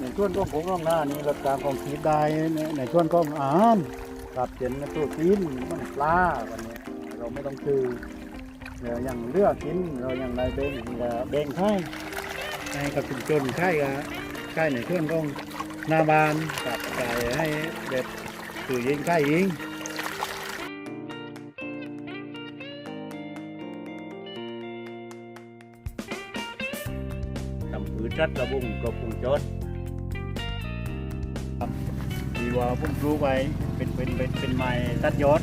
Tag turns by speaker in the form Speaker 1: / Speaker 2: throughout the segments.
Speaker 1: ในช่วงของผมร่องหน้านี้รับการของขีดได้ในช่วงของอาหารกับเจนตัวกินมันปลาวันนี้ เราไม่ต้องซื้อเดี๋ยวอย่างเลือกกินเราอย่างไรเบ่งก็แบ่งให้ให้กับชุมชนใช่กับใช่ในช่วงของหน้าบ้านกับใส่ให้เด็ดคือยิงใช่ยิง ทำผืนรัดระบุงกรบวงจรครับดีว่าพุ่มปลูกไว้เป็นเป็นเป็นเป็นไม้ตัดยอด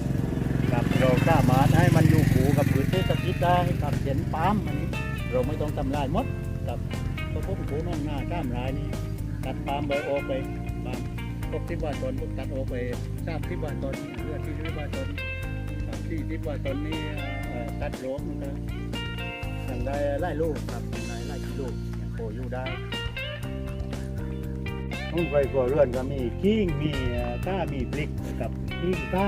Speaker 1: กับเราสามารถให้มันอยู่คู่กับผืนเศรษฐกิจได้กับเห็นปาล์มอันนี้ เราไม่ต้องทำลายหมดกับก็พุ่มปลูกน้องหน้าก้ามรายนี้ตัดปาล์มใบโออกไปปาล์มครบที่ว่าตนตัดออกไปทราบที่ว่าตนเลือดที่ที่ว่าตนที่ที่ว่าตนนี้เอ่อตัดโรมนะอย่างได้ไล่ลูกครับอย่างได้ไล่กิโล อย่างโคอยู่ได้นุ่งไฟกัวเรือนก็มีกิ้งมีก้ามีพริกกับกิ้งก้า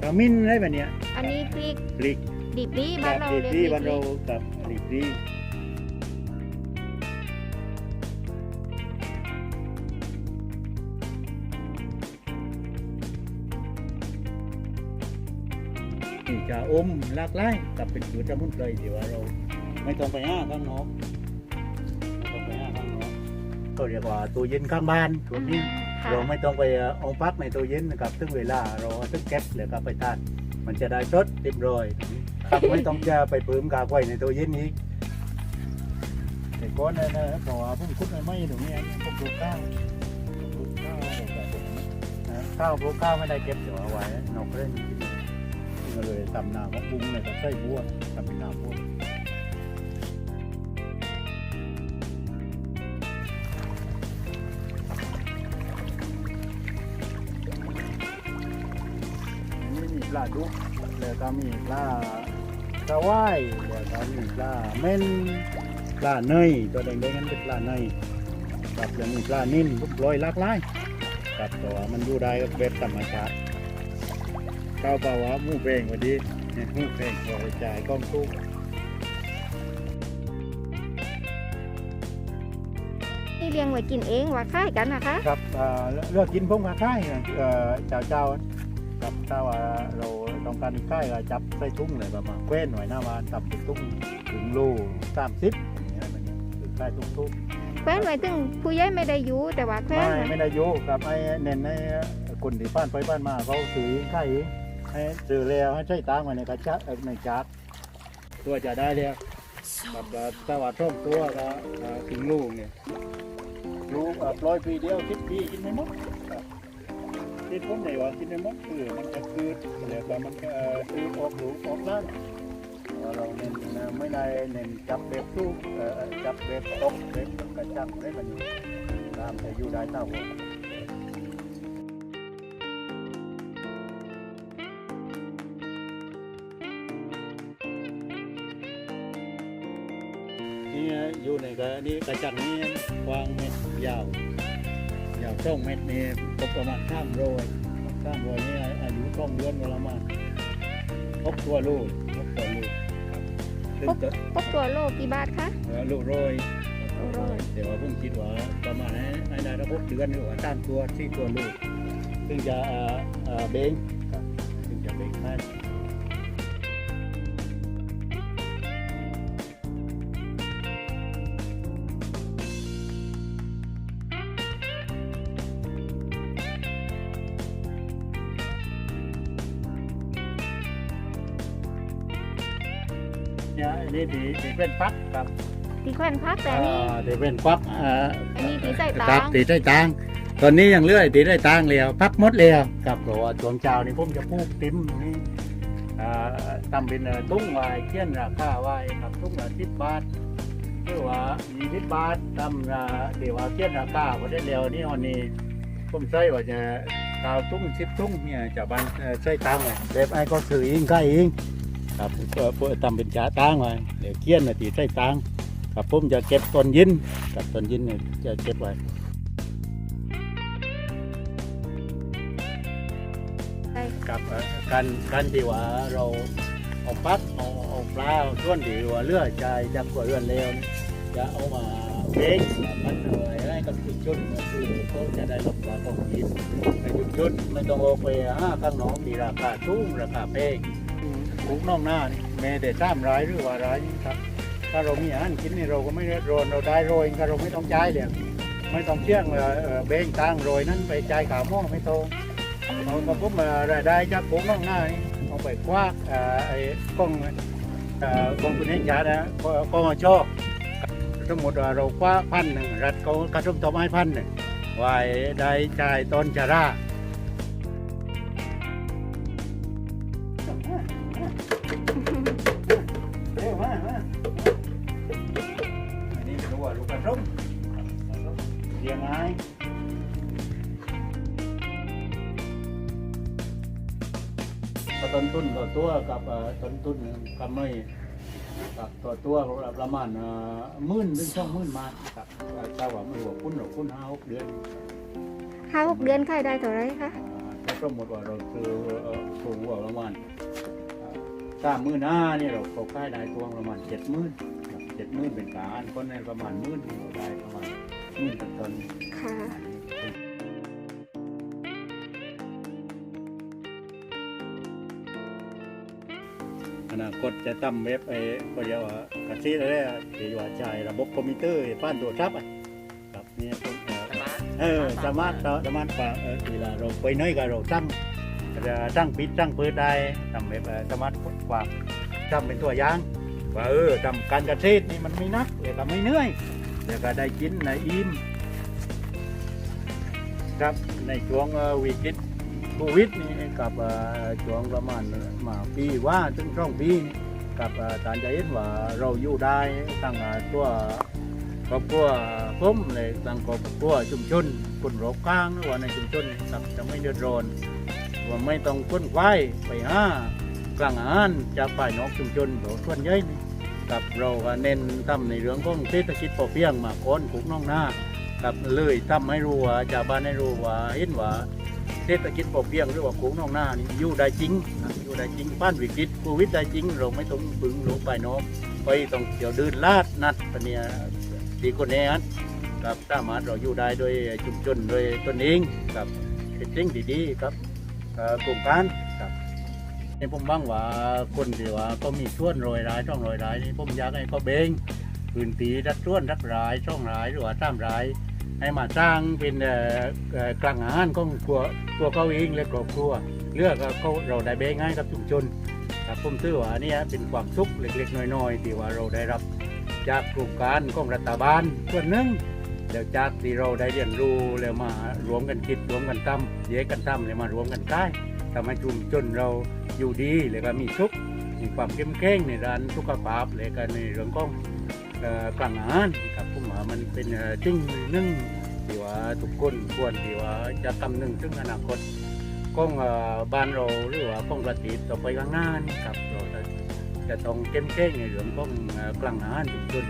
Speaker 1: ขมิ้นอะไรแบบเนี้ย
Speaker 2: อันนี้พริก
Speaker 1: พริก
Speaker 2: ดิบดีบ้า
Speaker 1: กัน
Speaker 2: เรา
Speaker 1: ดี
Speaker 2: เรียก
Speaker 1: ดีบ้านเรากับดีดีนี่จะอมหลากหลายกับเป็นผืนสมุนไพรที่ว่าเรา ไม่ต้องไปห้าข้างนอก ก็เรียกว่าตู้เย็นข้างบ้านส่วนนี้
Speaker 2: ค่ะ
Speaker 1: เราไม่ต้องไปเอาพักในตู้เย็นนะครับถึงเวลาเราถึงเก็บแล้วก็ไปทาน มันจะได้สดเรียบร้อยครับไม่ต้องจะไปเพิ่มกากไว้ในตู้เย็นอีกแต่ก่อนนะนะเพราะว่าเพิ่งคุดไม่ไหม้ตรงนี้พวกปลูกข้าวปลูกข้าวแบบผมนะข้าวปลูกข้าวไม่ได้เก็บเดี๋ยวเอาไว้นอกเล่นก็เลยทำน้ำมะบุ้งเนี่ยกับไส้บัวทำเป็นน้ำบัว ปลาดุกแล้วก็มีปลาตะไว่ายแล้วก็มีปลาเม่นปลาเนยตัวแดงๆนั้นเป็นปลาเนยครับแล้วมีปลานิ่นทุกร้อยหลากหลายครับแต่ว่ามันอยู่ได้กับแบบธรรมชาติข้าวเปล่าว่าหมูเพลงพอดีเนี่ยหมูเพลงพอจ่ายกล้องตู้
Speaker 2: นี่เลี้ยงไว้กินเองว่าค่ายกันนะคะ
Speaker 1: ครับเอ่อเลือกกินพวกมาค่ายเอ่อเจ้าเจ้าๆ ครับถ้าว่าเราต้องการค่ายก็จับใส่ถุงเลยประมาณแคว้นหน่อยหน้าบ้านตับเป็นถุงถึงโลสามสิบอย่างเงี้ยมันเนี่ยคือค่ายทุกๆ
Speaker 2: แคว้นไว้ถึงผู้ใหญ่ไม่ได้อยู่แต่ว่าแคว้
Speaker 1: ไม่
Speaker 2: นไว้
Speaker 1: ไม่ได้โยกครับไอ้เน้นให้คนที่บ้านไปบ้านมาเขาซื้อค่ายเองให้ซื้อแล้วให้ใช้ตังค์ไว้ในกระจะเอ่อในจักรตัวจะได้แล้วแบบว่าถ้าว่าท่อมตัวก็เอ่อถึงลูกเนี่ยลูกเอ่อปล่อยปีเดียวคิดปีกินไม่หมด ครับคิดผมไหนว่ากินไม่หมดคือมันจะคืดแล้วก็มันก็คือออกลูกออกล้านเราเน้นไม่ได้เน้นจับแบบสู้จับแบบตกแบบกระจังได้แบบนี้น้ำจะอยู่ได้เท่าหัวนี่อยู่ในกระนี่กระจังนี่วางเม็ดยาวาวช่องเม็ดนี่ตกประมาณข้ามโรยข้ามโรยนี่อายุช่องเดือนประมาณหกตัวลูกหกตัวลูกครับซึ่งจะ
Speaker 2: พบตัวโลกี่บาทคะ
Speaker 1: เอ่อลูกโรย
Speaker 2: ลูกโรย
Speaker 1: เดี๋ยวว่าเพิ่งคิดว่าประมาณให้ให้ได้ระบบเดือนหรือว่าตามตัวที่ตัวลูกซึ่งจะเอ่อเอ่อเบ่งครับซึ่งจะเบ่งได้ เนี่ยอันนี้ดีดีเป็นปักครับ
Speaker 2: ที่แคว้นพักแต่อันนี่
Speaker 1: อ่าดีเป็นปักอ่า
Speaker 2: อันนี้ตีใส่ตา
Speaker 1: ครับตีได้ตังค์ตอนนี้ยังเลื่อยตีได้ตังค์แล้วพักหมดแล้วครับเพราะว่าช่วงเช้านี่ผมจะปลูกติมนี่อ่าทำเป็นเอ่อตุ้งไว้เขียนราคาไว้ครับตุ้งละสิบบาทหรือว่ายี่สิบบาททำอ่าเดี๋ยวว่าเขียนราคาพอได้แล้วนี่วันนี้ผมใช้ว่าจะดาวตุ้งสิบตุ้งเนี่ยจะบ้านเอ่อใช้ตังค์ไว้แบบไอ้ก็ซื้อเองใกล้เอง ครับเพื่อเพื่อทำเป็นจ่าตังไว้เดี๋ยวเขียนน่ะตีใช้ตังครับผมจะเก็บต้นยินกับต้นยินเนี่ยจะเก็บไว้กับการการที่ว่าเราเอาปักเอาเอาปลาส่วนที่ว่าเลือดใจจากกว่าเลือดเลวจะเอามาเบรกมันเลยให้กับชุมชนก็คือเขาจะได้รับปลาของกินในชุมชนไม่ต้องออกไปห้าข้างน้อกที่ราคาสูงราคาแพง คุกน้องหน้านี่แม่ได้ตามร้ายหรือว่าร้ายนี่ครับ ถ้าเรามีอาหารกินนี่เราก็ไม่ได้โรนเราได้โรยก็เราไม่ต้องจ่ายเลยไม่ต้องเชี่ยงเอ่อเบ่งตังโรยนั้นไปจ่ายขาหม้อไม่โตเราก็พบมารายได้จากคุกน้องหน้านี่เอาไปคว้าไอ้กล้องกองคุณเองจ่านะก็ก็มาชอบสมมติว่าเราคว้าพันหนึ่งรัฐเขากระทุ่มต่อไม้พันหนึ่งไว้ได้จ่ายต้นจารา ก็ต้นทุนต่อตัวกับเอ่อต้นทุนกำไรกับต่อตัวของเราประมาณเอ่อหมื่นถึงสองหมื่นมาครับเจ้าว่าไม่หัวคุ้นหรอกคุ้นห้าหกเดือน
Speaker 2: ห้าหกเดือนขายได้เท่าไรคะ
Speaker 1: อ่าถ้าสมมติว่าเราซื้อเอ่อถูกว่าประมาณสามหมื่นห้านี่เราเขาขายได้ตัวประมาณเจ็ดหมื่นเจ็ดหมื่นเป็นการคนในประมาณหมื่นเราได้ประมาณหมื่นต่อต้น
Speaker 2: ค่ะ
Speaker 1: อนาคตจะทำเว็บไอ้ก็เรียกว่ากระซีอะไรอะที่ว่าใช้ระบบคอมพิวเตอร์ป้านตัวทับอะครับเนี่ยผมเออสามารถสามารถว่าเออเวลาเราไปไหนก็เราตั้งจะตั้งปิดตั้งเปิดได้ทำเว็บสามารถกว่าทำเป็นตัวอย่างว่าเออทำการเกษตรนี่มันไม่นักเลยก็ไม่เหนื่อยเดี๋ยวก็ได้กินได้อิ่มครับในช่วงวิกฤต โควิดนี่กับช่วงประมาณมาปีว่าถึงช่องปีกับอ่อตานจเห็นว่าเราอยู่ได้ตั้งตัวครอบครัวผมเลยตั้งครอบครัวชุมชนคนรอบข้างหรือว่าในชุมชนครับจะไม่เดือดร้อนว่าไม่ต้องค้นควายไปห้ากลางอาหารจากฝ่ายนอกชุมชนโดยส่วนใหญ่กับเราก็เน้นทำในเรื่องของเศรษฐกิจพอเพียงมาก่อนขุกน้องหน้ากับเลยทำให้รู้ว่าชาวบ้านให้รู้ว่าเห็นว่า ศรษฐกิจพอเพียงหรือว่าโขงนองหน้านี่อยู่ได้จริงนะอยู่ได้จริงป้านวิกฤตโควิดได้จริง เราไม่ต้องบึงหลงไปเนอกไปต้องเที่ยวเดินลาดนัดปะเนี่ยดีคนแนี้ครับสามารถเราอยู่ได้โดยชุมชนโดยตนเองกับเป็นสิ่งดีๆครับเอ่อกลุ่มการครับในผมบ้างว่าคนที่ว่าก็มีส่วนรอยร้ายช่องรอยร้ายนี่ผมอยากให้เขาเบงพื้นที่รักส่วนรักรายช่องรายหรือว่าตามราย ให้มาสร้างเป็นกลางอาหารของตัวตัวเขาเองและครอบครัวเลือกเอาเขาเราได้เบงง่ายกับชุมชนครับผมถือว่าอันเนี้เป็นความสุขเล็กๆน้อยๆที่ว่าเราได้รับจากโครงการของรัฐบาลส่วนหนึ่งแล้วจากที่เราได้เรียนรู้แล้วมารวมกันคิดรวมกันทำแยกกันทำแล้วมารวมกันได้ทำให้ชุมชนเราอยู่ดีแล้วก็มีสุขมีความเข้มแข็งในด้านสุขภาพและก็ในเรื่องของ กลางงานครับผมว่ามันเป็นจริงหนึ่งที่ว่าทุกคนควรที่ว่าจะคำนึงถึงอนาคตของเอ่อบ้านเราหรือว่าของประเทศต่อไปข้างหน้านี่ครับเราจะต้องเข้มแข็งในเรื่องของกลางงานทุกคน